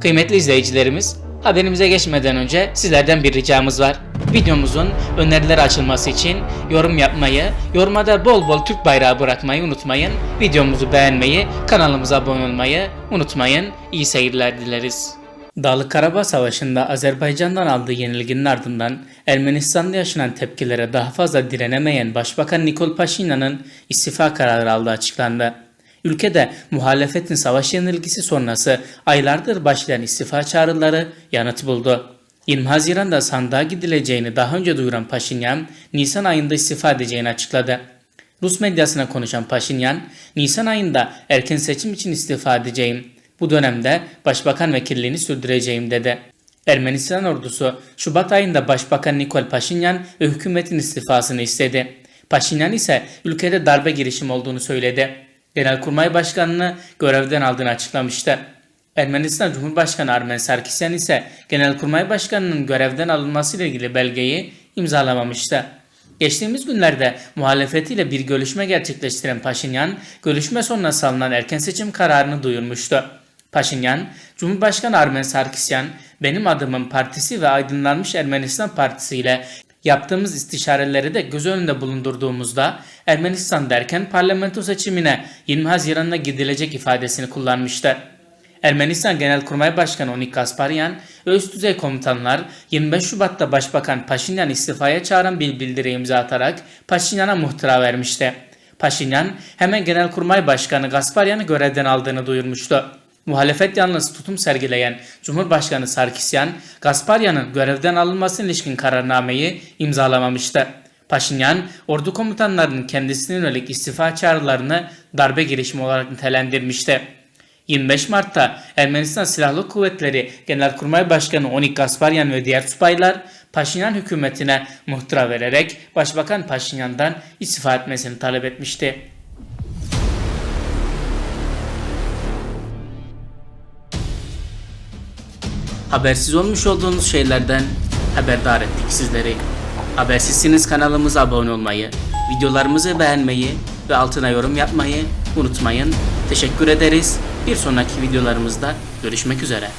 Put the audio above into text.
Kıymetli izleyicilerimiz, haberimize geçmeden önce sizlerden bir ricamız var. Videomuzun öneriler açılması için yorum yapmayı, yoruma da bol bol Türk bayrağı bırakmayı unutmayın. Videomuzu beğenmeyi, kanalımıza abone olmayı unutmayın. İyi seyirler dileriz. Dağlık Karabağ Savaşı'nda Azerbaycan'dan aldığı yenilginin ardından Ermenistan'da yaşanan tepkilere daha fazla direnemeyen Başbakan Nikol Paşinyan'ın istifa kararı aldığı açıklandı. Ülkede muhalefetin savaş yenilgisi sonrası aylardır başlayan istifa çağrıları yanıt buldu. 20 Haziran'da sandığa gidileceğini daha önce duyuran Paşinyan, Nisan ayında istifa edeceğini açıkladı. Rus medyasına konuşan Paşinyan, Nisan ayında erken seçim için istifa edeceğim. Bu dönemde başbakan vekilliğini sürdüreceğim dedi. Ermenistan ordusu Şubat ayında Başbakan Nikol Paşinyan ve hükümetin istifasını istedi. Paşinyan ise ülkede darbe girişimi olduğunu söyledi. Genelkurmay Başkanı'nı görevden aldığını açıklamıştı. Ermenistan Cumhurbaşkanı Armen Sarkisyan ise Genelkurmay Başkanı'nın görevden alınmasıyla ilgili belgeyi imzalamamıştı. Geçtiğimiz günlerde muhalefetiyle bir görüşme gerçekleştiren Paşinyan, görüşme sonrası alınan erken seçim kararını duyurmuştu. Paşinyan, Cumhurbaşkanı Armen Sarkisyan, benim adımın partisi ve Aydınlanmış Ermenistan Partisi ile yaptığımız istişareleri de göz önünde bulundurduğumuzda Ermenistan derken parlamento seçimine 20 Haziran'da gidilecek ifadesini kullanmıştı. Ermenistan Genelkurmay Başkanı Onik Gasparyan ve üst düzey komutanlar 25 Şubat'ta Başbakan Paşinyan istifaya çağıran bir bildiri imza atarak Paşinyan'a muhtıra vermişti. Paşinyan hemen Genelkurmay Başkanı Gasparyan'ı görevden aldığını duyurmuştu. Muhalefet yanlısı tutum sergileyen Cumhurbaşkanı Sarkisyan, Gasparyan'ın görevden alınmasına ilişkin kararnameyi imzalamamıştı. Paşinyan, ordu komutanlarının kendisine yönelik istifa çağrılarını darbe girişimi olarak nitelendirmişti. 25 Mart'ta Ermenistan Silahlı Kuvvetleri Genelkurmay Başkanı Onik Gasparyan ve diğer subaylar Paşinyan hükümetine muhtıra vererek Başbakan Paşinyan'dan istifa etmesini talep etmişti. Habersiz olmuş olduğunuz şeylerden haberdar ettik sizleri. Habersizsiniz kanalımıza abone olmayı, videolarımızı beğenmeyi ve altına yorum yapmayı unutmayın. Teşekkür ederiz. Bir sonraki videolarımızda görüşmek üzere.